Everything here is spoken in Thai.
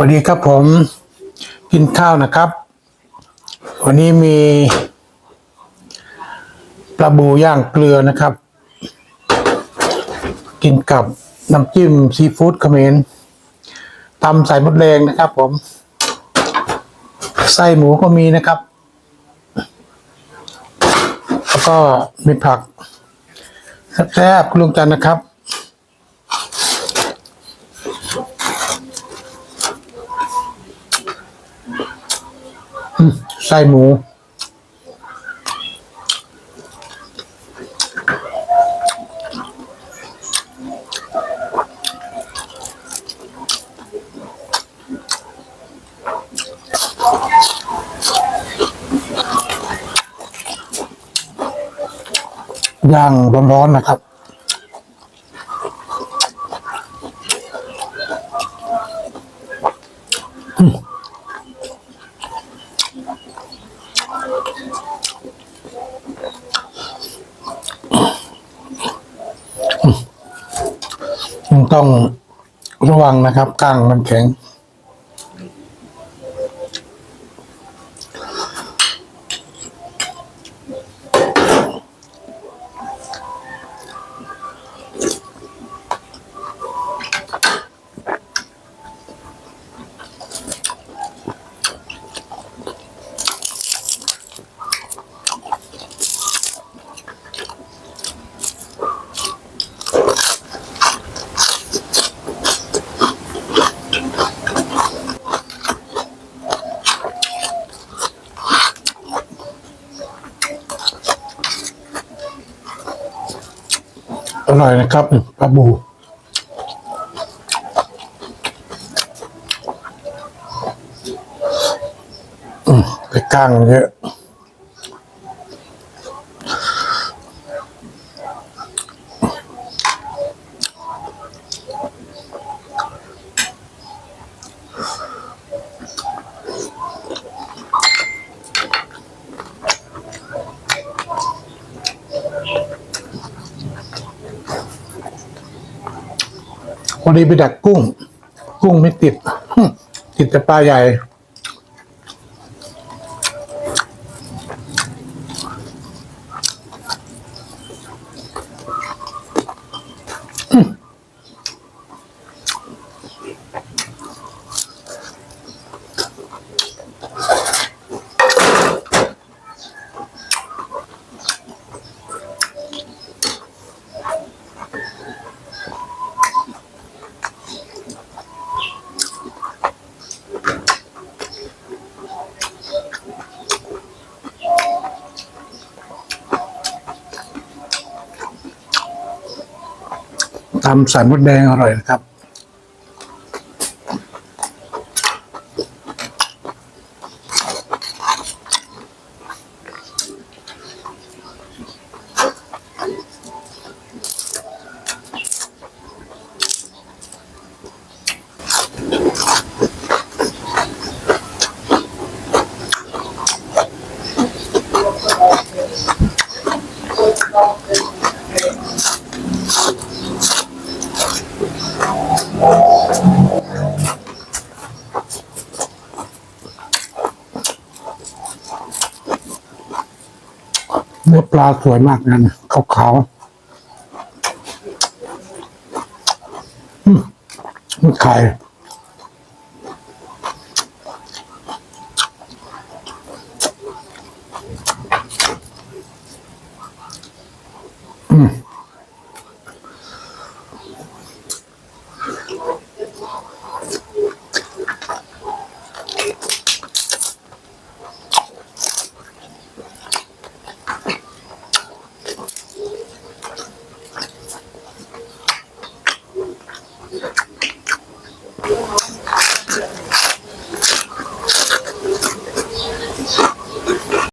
สวัสดีครับผมกินข้าวนะครับ วันนี้มีปลาบูย่างเกลือนะครับ กินกับน้ำจิ้มซีฟู้ดเขมรตำใส่มดแดงนะครับผม ไส้หมูก็มีนะครับ แล้วก็มีผักแซ่บๆคุณลุงจันนะครับ ไส้หมู ย่างร้อนๆนะครับยั ต้องระวังนะครับกลางมันแข็ง อร่อยนะครับปลาบูไปก้างเยอะ วันนี้ไปดักกุ้ง กุ้งไม่ติด ติดแต่ปลาใหญ่ ตำใส่มดแดงอร่อยนะครับ เนื้อปลาสวยมากนะขาวๆอืมมีไข่